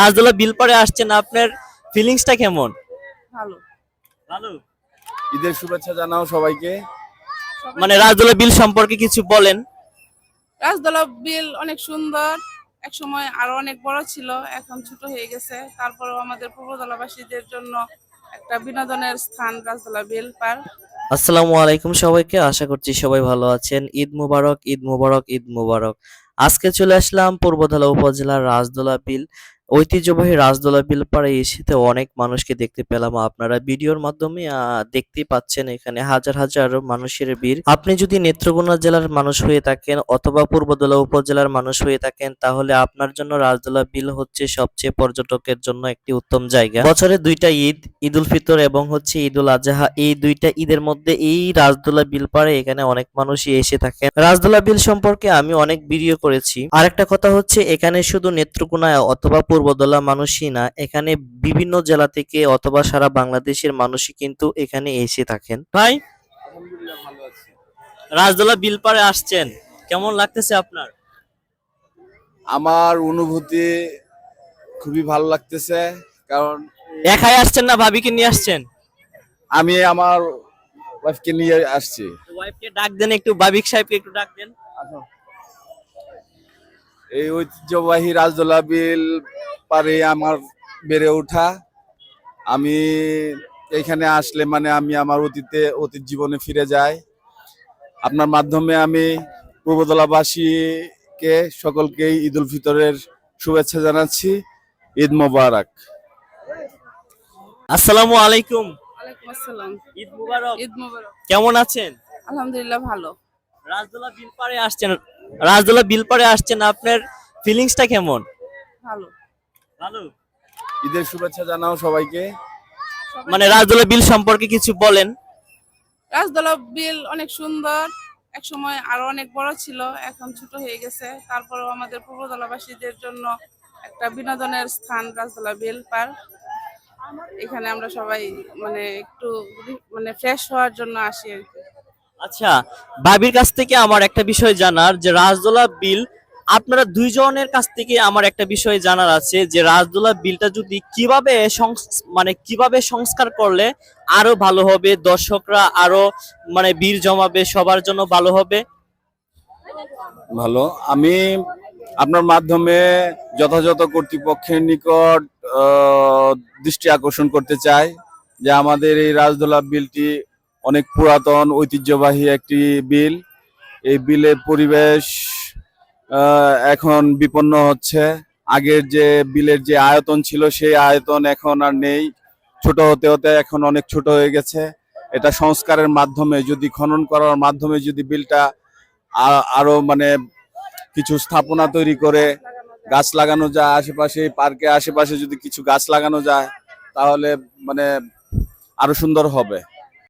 রাজদোলা বিল পরে আসছেন আপনার ফিলিংসটা কেমন? ভালো। ভালো। ঈদের শুভেচ্ছা জানাও সবাইকে। মানে রাজদোলা বিল সম্পর্কে কিছু বলেন। রাজদোলা বিল অনেক সুন্দর। এক সময় আরও অনেক বড় ছিল এখন ছোট হয়ে গেছে। তারপরেও আমাদের পূর্বদলাবাসীদের জন্য একটা বিনোদনের স্থান রাজদোলা বিল পার্ক আসসালামু আলাইকুম সবাইকে আশা করছি সবাই ভালো আছেন। ঈদ মুবারক ঈদ মুবারক ঈদ মুবারক। আজকে চলে আসলাম পূর্বধলা উপজেলার রাজদোলা বিল। ঐতিহ্যবাহী রাজদোলা বিল পাড়ে এসেতে অনেক মানুষকে দেখতে পেলাম। আপনারা ভিডিওর মাধ্যমে আহ, দেখতেই পাচ্ছেন এখানে হাজার হাজার মানুষের ভিড়। আপনি যদি নেত্রকোনা জেলার মানুষ হয়ে থাকেন অথবা পূর্বদলা উপজেলার মানুষ হয়ে থাকেন তাহলে আপনার জন্য রাজদোলা বিল হচ্ছে সবচেয়ে পর্যটকের জন্য একটি উত্তম জায়গা। বছরে দুইটা ঈদ ঈদ উল ফিতর এবং হচ্ছে ঈদ উল আজহা। এই দুইটা ঈদের মধ্যে এই রাজদোলা বিল পাড়ে এখানে অনেক মানুষই এসে থাকেন। রাজদোলা বিল সম্পর্কে আমি অনেক ভিডিও করেছি। আরেকটা কথা হচ্ছে এখানে শুধু নেত্রকোনা অথবা পূর্বদলা মানুষই না এখানে বিভিন্ন জেলা থেকে অথবা সারা বাংলাদেশের মানুষই কিন্তু এখানে এসে থাকেন। ভাই রাজদোলা বিল পাড়ে আসছেন কেমন লাগতেছে আপনার? আমার অনুভূতি খুবই ভালো লাগতেছে কারণ একাই আসছেন না ভাবিকে নিয়ে আসছেন? আমি আমার ওয়াইফকে নিয়ে আসছি। ওয়াইফকে ডাক দেন একটু ভাবিক সাহেবকে একটু ডাক দেন। এই ঐতিহ্যবাহী রাজদোলা বিল পারে আমার বেড়ে ওঠা। আমি এখানে আসলে মানে আমি আমার অতীতে অতীত জীবনে ফিরে যাই। আপনার মাধ্যমে আমি পূর্বদলাবাসীকে সকলকেই ঈদ উল ফিতরের শুভেচ্ছা জানাচ্ছি। ঈদ মোবারক। আসসালামু আলাইকুম। ঈদ মুবারক। ঈদ মোবারক। কেমন আছেন? আলহামদুলিল্লাহ ভালো। রাজদোলা বিল পাড়ে আসছেন। রাজদোলা বিল পাড়ে আসছেন। আপনার ফিলিংসটা কেমন? ভালো। ঈদের শুভেচ্ছা জানাও সবাইকে। মানে রাজদোলা বিল সম্পর্কে কিছু বলেন। রাজদোলা বিল অনেক সুন্দর। এক সময় আরও অনেক বড় ছিল এখন ছোট হয়ে গেছে। তারপরেও আমাদের পূর্বদলাবাসীদের জন্য একটা বিনোদনের স্থান রাজদোলা বিল পার্ক এখানে আমরা সবাই মানে একটু মানে ফ্রেশ হওয়ার জন্য আসি আর কি। আচ্ছা ভাবির কাছ থেকে আমার একটা বিষয় জানার যে রাজদোলা বিল আপনারা দুইজনের কাছ থেকে আমার একটা বিষয় জানার আছে যে রাজদোলা বিলটা যদি কীভাবে মানে কীভাবে সংস্কার করলে আরও ভালো হবে, দর্শকরা আরও মানে বীর জমাবে, সবার জন্য ভালো হবে? ভালো। আমি আপনার মাধ্যমে যথাযথ কর্তৃপক্ষের নিকট দৃষ্টি আকর্ষণ করতে চাই যে আমাদের এই রাজদোলা বিলটি অনেক পুরাতন, ঐতিহ্যবাহী একটি বিল। এই বিলের পরিবেশ এখন বিপন্ন হচ্ছে। আগের যে বিলের যে আয়তন ছিল, সেই আয়তন এখন আর নেই। ছোট হতে হতে এখন অনেক ছোট হয়ে গেছে। এটা সংস্কারের মাধ্যমে যদি, খনন করার মাধ্যমে যদি বিলটা আরও মানে কিছু স্থাপনা তৈরি করে, গাছ লাগানো যায় আশেপাশে পার্কে আশেপাশে যদি কিছু গাছ লাগানো যায়, তাহলে মানে আরও সুন্দর হবে।